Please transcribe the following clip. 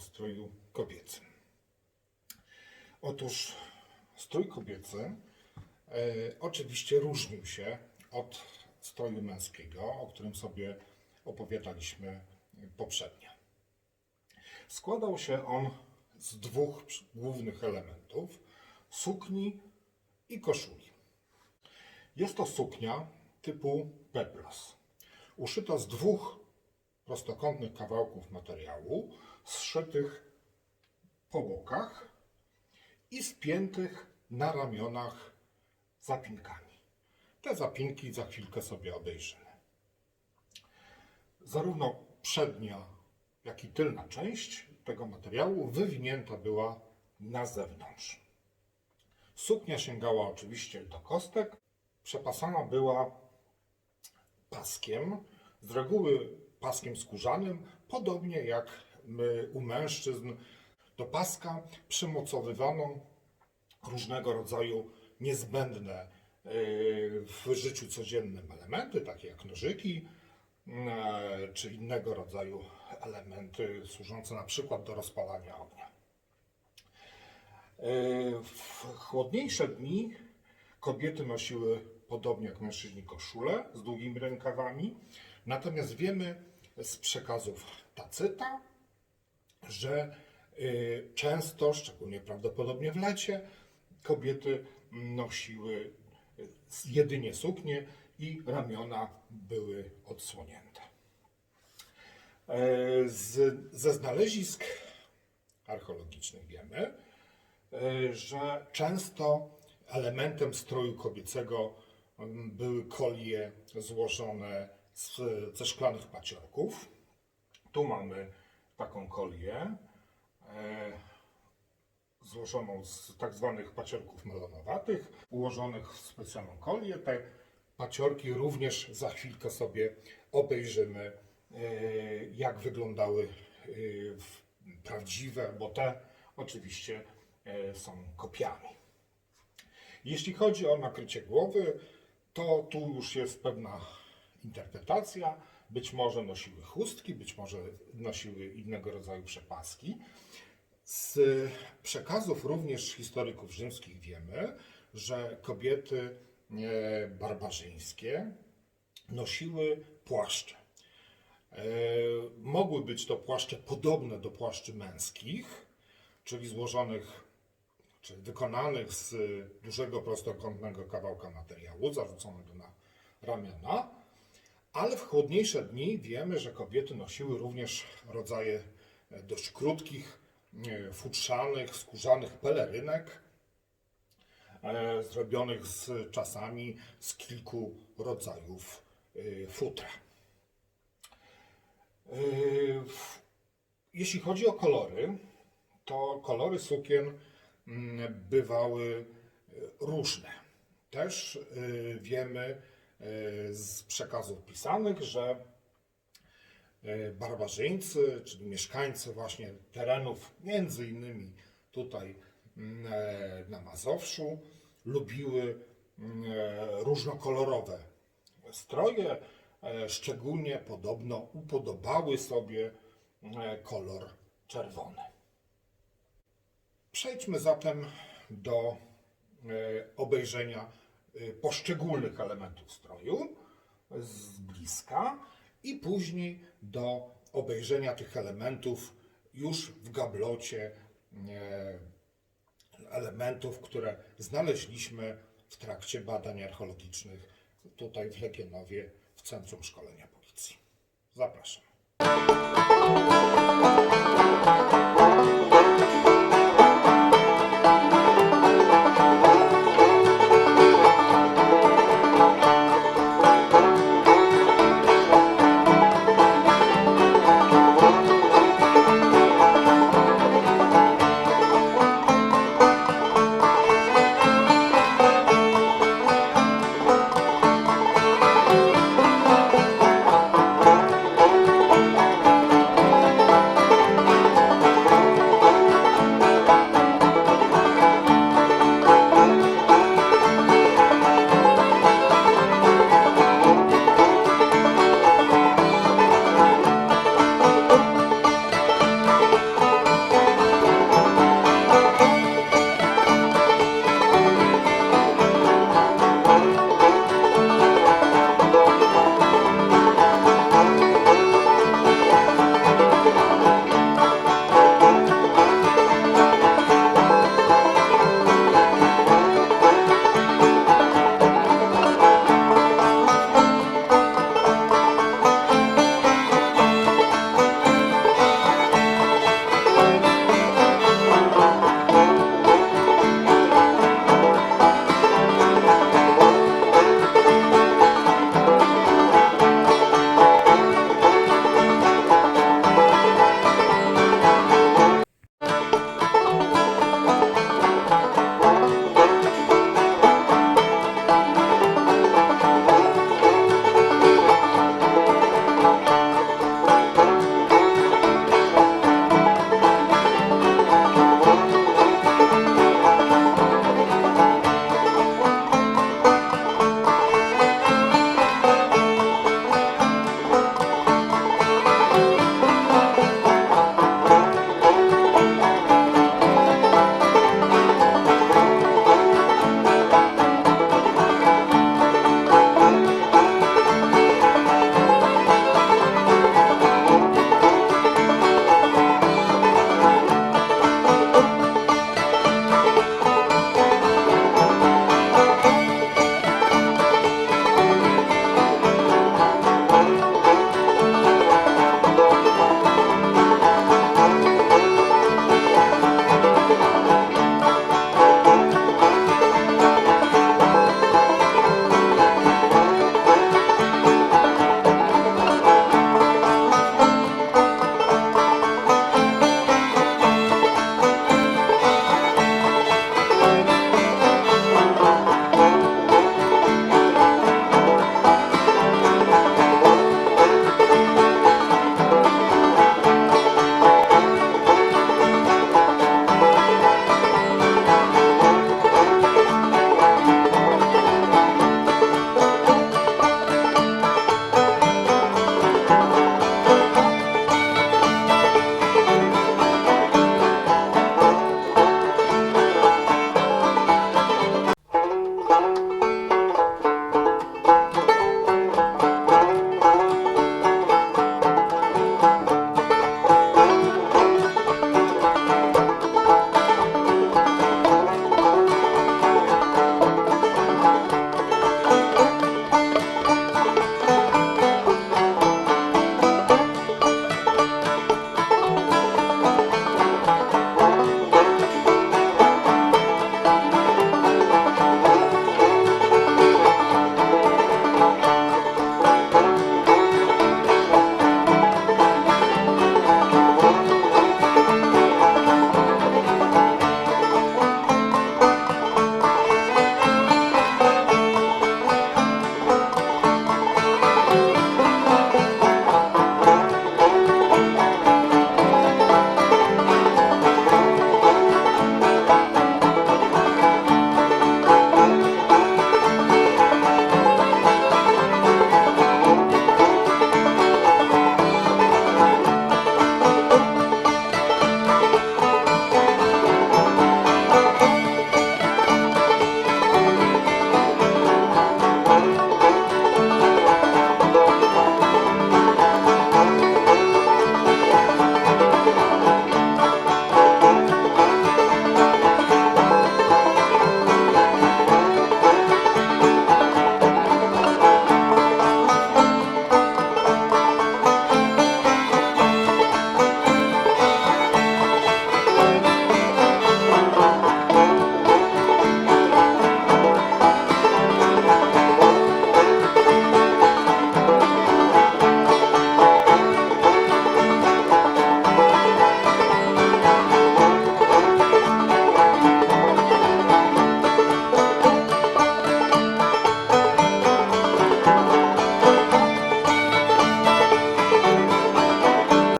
stroju kobiecym. Otóż strój kobiecy e, oczywiście różnił się od stroju męskiego, o którym sobie opowiadaliśmy poprzednio. Składał się on z dwóch głównych elementów: sukni i koszuli. Jest to suknia typu peplos, uszyta z dwóch prostokątnych kawałków materiału, zszytych po bokach i spiętych na ramionach zapinkami. Te zapinki za chwilkę sobie obejrzymy. Zarówno przednia, jak i tylna część tego materiału wywinięta była na zewnątrz. Suknia sięgała oczywiście do kostek, przepasana była paskiem, z reguły paskiem skórzanym, podobnie jak u mężczyzn. Do paska przymocowywano różnego rodzaju niezbędne yy, w życiu codziennym elementy, takie jak nożyki, e, czy innego rodzaju elementy służące na przykład do rozpalania ognia. E, W chłodniejsze dni kobiety nosiły, podobnie jak mężczyźni, koszule z długimi rękawami. Natomiast wiemy z przekazów Tacyta, że y, często, szczególnie prawdopodobnie w lecie, kobiety nosiły y, jedynie suknie i ramiona były odsłonięte. E, Z, ze znalezisk archeologicznych wiemy, e, że często elementem stroju kobiecego mm, były kolie złożone z, ze szklanych paciorków. Tu mamy taką kolię e, złożoną z tak zwanych paciorków melonowatych, ułożonych w specjalną kolię. Te paciorki również za chwilkę sobie obejrzymy, e, jak wyglądały e, prawdziwe, bo te oczywiście e, są kopiami. Jeśli chodzi o nakrycie głowy, to tu już jest pewna interpretacja. Być może nosiły chustki, być może nosiły innego rodzaju przepaski. Z przekazów również historyków rzymskich wiemy, że kobiety e, barbarzyńskie nosiły płaszcze. E, Mogły być to płaszcze podobne do płaszczy męskich, czyli złożonych czy wykonanych z dużego prostokątnego kawałka materiału, zarzuconego na ramiona, ale w chłodniejsze dni wiemy, że kobiety nosiły również rodzaje e, dość krótkich, e, futrzanych, skórzanych pelerynek, e, zrobionych z czasami z kilku rodzajów futra. Jeśli chodzi o kolory, to kolory sukien mm, bywały różne. Też wiemy z przekazów pisanych, że e, barbarzyńcy, czyli mieszkańcy właśnie terenów, między innymi tutaj mm, e, na Mazowszu, lubiły mm, e, różnokolorowe stroje, e, szczególnie podobno upodobały sobie e, kolor czerwony. Przejdźmy zatem do e, obejrzenia e, poszczególnych elementów stroju z bliska i później do obejrzenia tych elementów już w gablocie e, elementów, które znaleźliśmy w trakcie badań archeologicznych tutaj w Legionowie w Centrum Szkolenia Policji. Zapraszam.